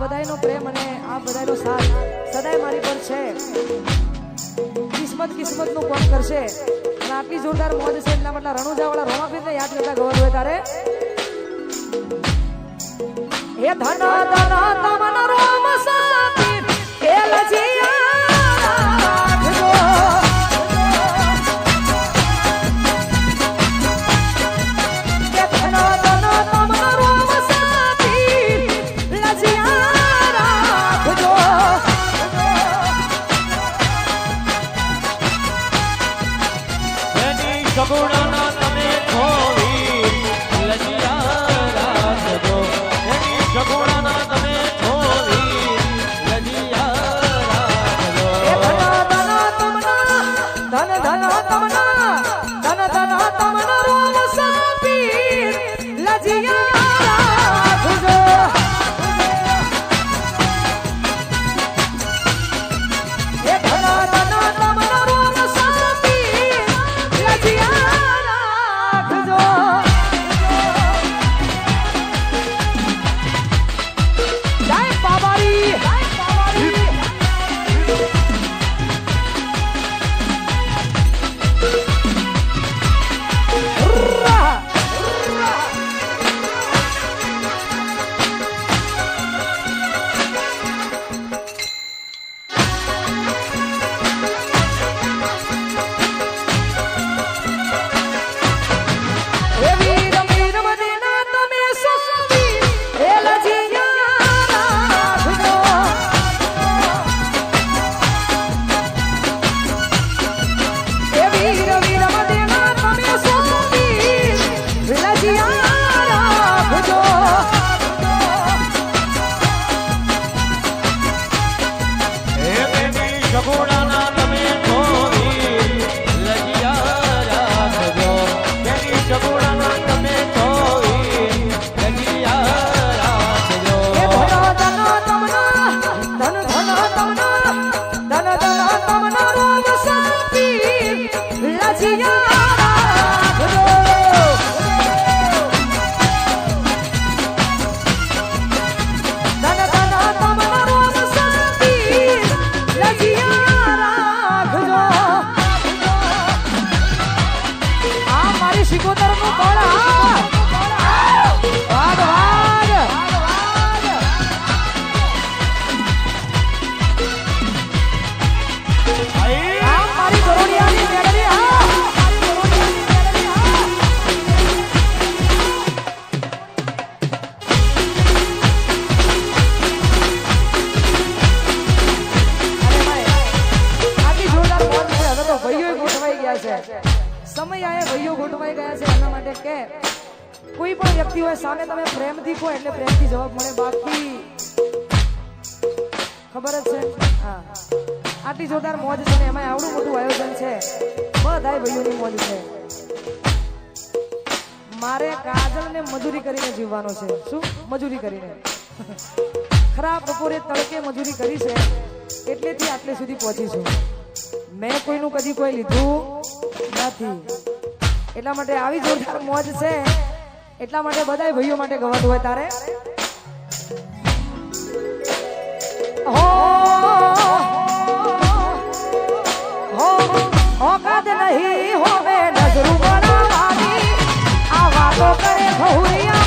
આપ બધાનો પ્રેમ અને આપ બધાનો સાથ સદાય મારી પર છે. કિસ્મત કિસ્મતનું કોણ કરશે? અને આટલી જોરદાર મોજ છે એટલા માટે રણુજાવાળા રોમાફીને યાદ કરતા ગૌરવ હોય તારે? હે ધન ધન, તમન રોમ સાથી, ખેલ જીયા. Sakura જીવવાનો છે. શું? મજૂરી કરીને. ખરા બપોરે તડકે મજૂરી કરી છે. એટલેથી આટલે સુધી પહોંચી છું. મેં કોઈનું કદી કોઈ લીધું નથી. એટલા માટે આવી જોરદાર મોજ છે. એટલા માટે બધા ભાઈઓ માટે ગવાતું હોય તારે. નહીં હોવે નજરું બનાવાની આ વાતો કરે ભહુરિયા.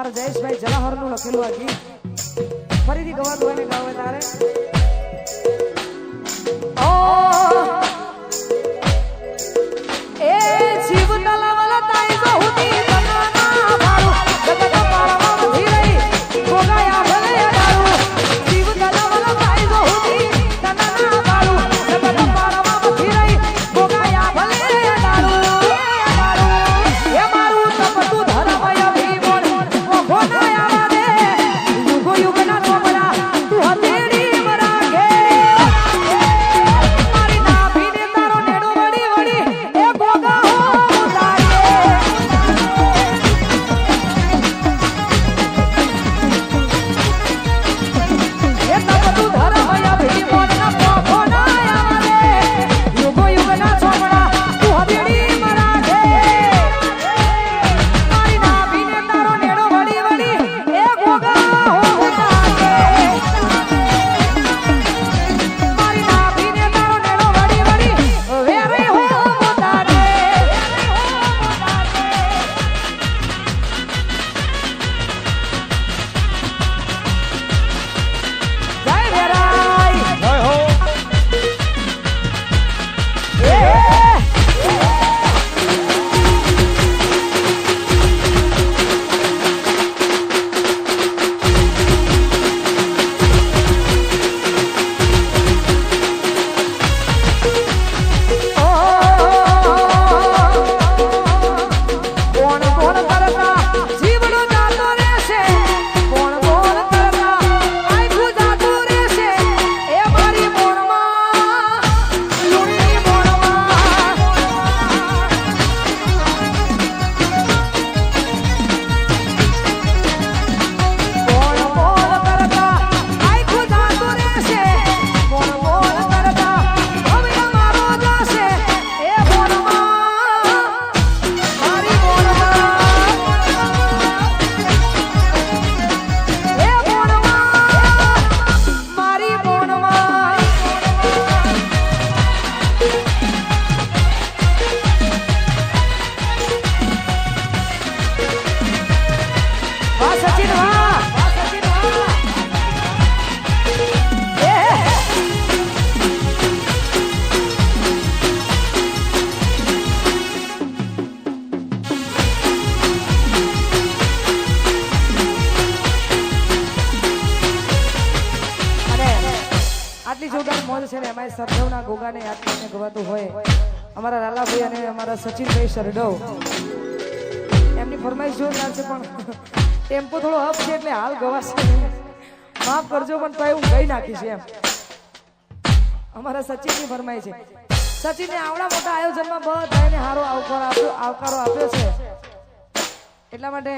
અમારા જયેશભાઈ જલાહરનું લખેલું આ ગીત. સરડવ એમની ફરમાઈશ જોરદાર છે પણ ટેમ્પો થોડો અપ છે એટલે હાલ ગવાશે માફ કરજો પણ તો હું કહી નાખીશ એમ. અમારા સચિનની ફરમાઈ છે. સચિને આવડા મોટા આયોજનમાં બધાને સારો આવકાર આપ્યો આવકારો આપ્યો છે. એટલા માટે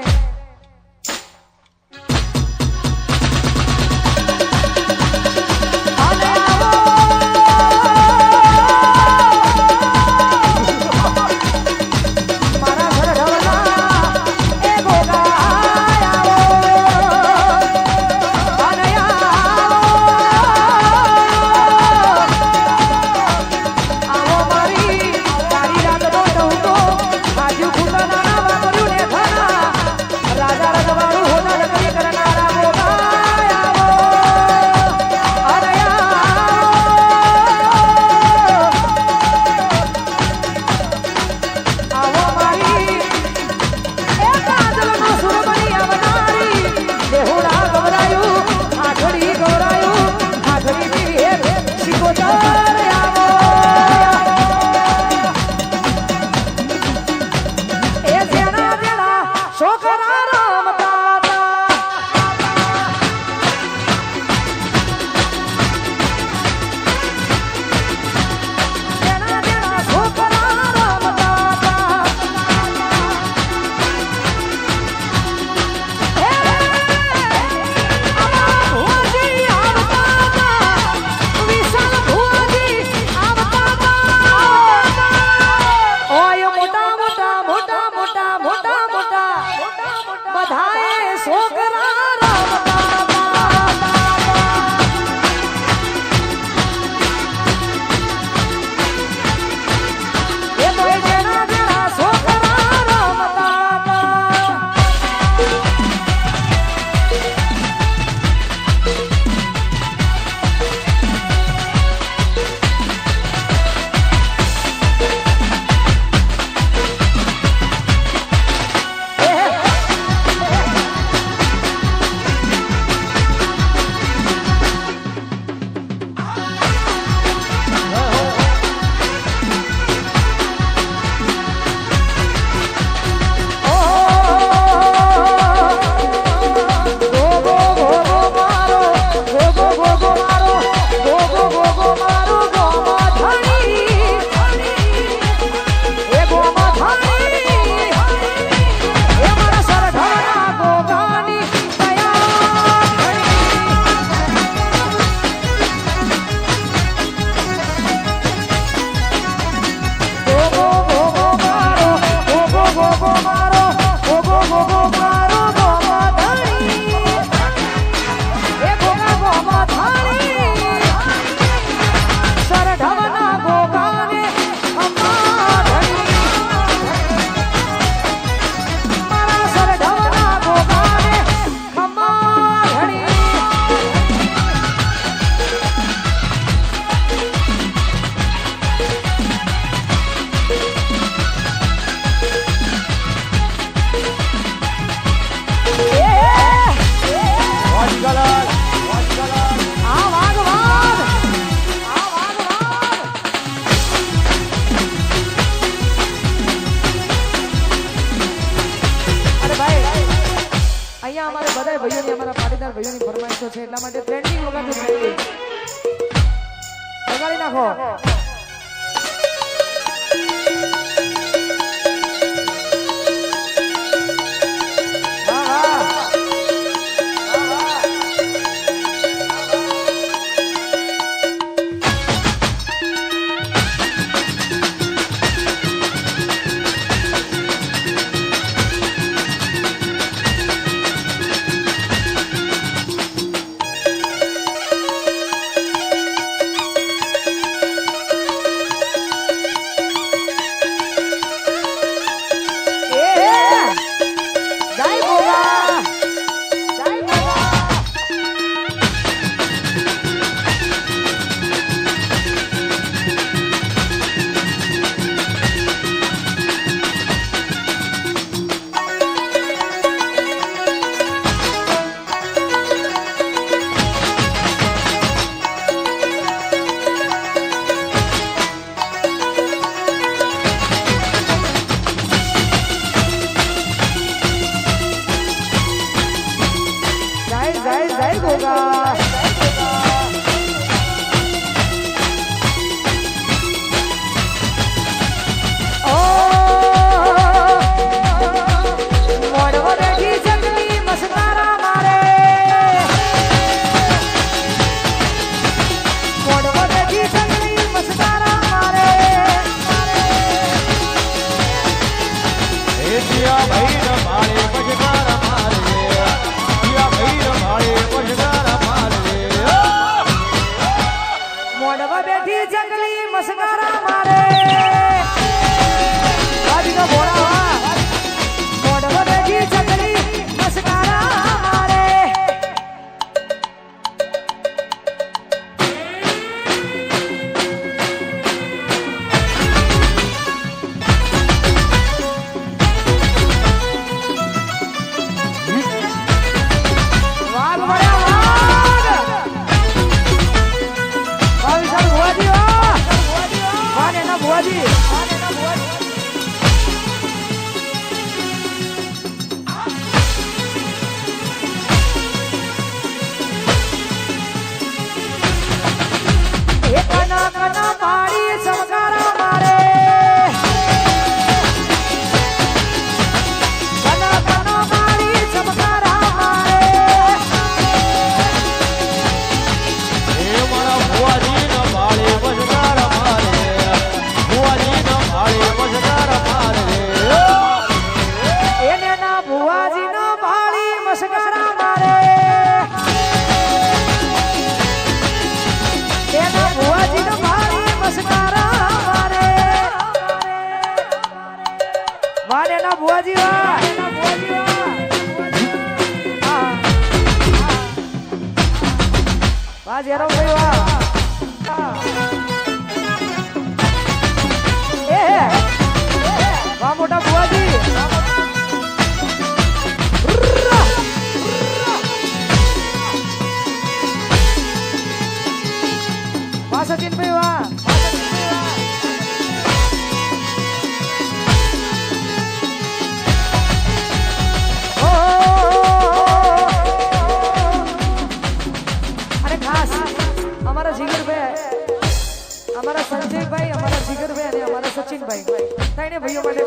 ત્રણે ભાઈઓ માટે